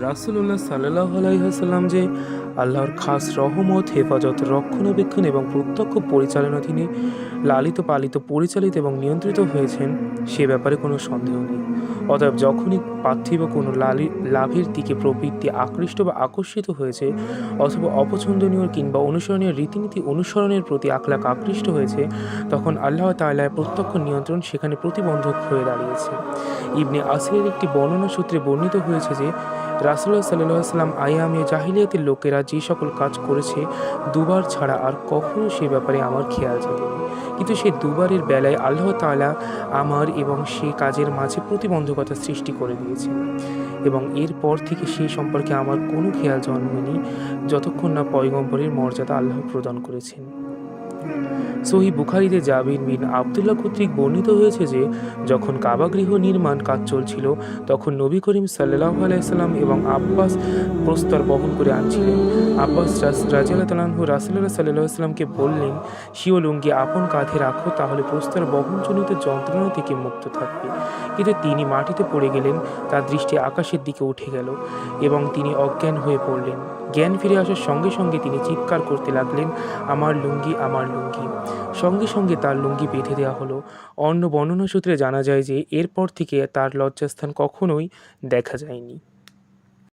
রাসুল্লাহ সাল্লাহ আলাইসাল্লাম যে আল্লাহর খাস রহমত, হেফাজত, রক্ষণাবেক্ষণ এবং প্রত্যক্ষ পরিচালনাধীনে লালিত, পালিত, পরিচালিত এবং নিয়ন্ত্রিত হয়েছেন, সে ব্যাপারে কোনো সন্দেহ নেই। অতএব যখনই পার্থিব কোনো লালি, লাভের দিকে প্রবৃত্তি আকৃষ্ট বা আকর্ষিত হয়েছে অথবা অপছন্দনীয় কিংবা অনুসরণীয় রীতিনীতি অনুসরণের প্রতি আকলাক আকৃষ্ট হয়েছে, তখন আল্লাহ তাআলার প্রত্যক্ষ নিয়ন্ত্রণ সেখানে প্রতিবন্ধক হয়ে দাঁড়িয়েছে। ইবনে আসিরের একটি বর্ণনা সূত্রে বর্ণিত হয়েছে যে রাসুল্লাহ সাল্লাহ সাল্লাম আয়ামে জাহিলিয়াতের লোকেরা যে সকল কাজ করেছে, দুবার ছাড়া আর কখনো সে ব্যাপারে আমার খেয়াল যায়নি কিন্তু সে দুবারের বেলায় আল্লাহ তালা আমার এবং সে কাজের মাঝে প্রতিবন্ধকতা সৃষ্টি করে দিয়েছে। এবং এরপর থেকে সেই সম্পর্কে আমার কোনো খেয়াল জন্মেনি, যতক্ষণ না পয়গম্বরের মর্যাদা আল্লাহ প্রদান করেছেন। সহি বুখারিতে জাবির বিন আবদুল্লাহ কর্তৃক বর্ণিত হয়েছে যে, যখন কাবাগৃহ নির্মাণ কাজ চলছিল, তখন নবী করিম সাল্লাহ আলাইসাল্লাম এবং আব্বাস প্রস্তর বহন করে আনছিলেন। আব্বাস রাজিয়াল তালাহু রাসুল্লাহ সাল্লাহ সাল্লামকে বললেন, শিও লুঙ্গি আপন কাঁধে রাখো, তাহলে প্রস্তর বহনজনিত যন্ত্রণা থেকে মুক্ত থাকবে। কিন্তু তিনি মাটিতে পড়ে গেলেন, তার দৃষ্টি আকাশের দিকে উঠে গেল এবং তিনি অজ্ঞান হয়ে পড়লেন। জ্ঞান ফিরে আসার সঙ্গে সঙ্গে তিনি চিৎকার করতে লাগলেন, আমার লুঙ্গি আমার লুঙ্গি। সঙ্গে সঙ্গে তার লুঙ্গি বেঁধে দেওয়া হলো। অন্য বর্ণনা সূত্রে জানা যায় যে এরপর থেকে তার লজ্জাস্থান কখনোই দেখা যায়নি।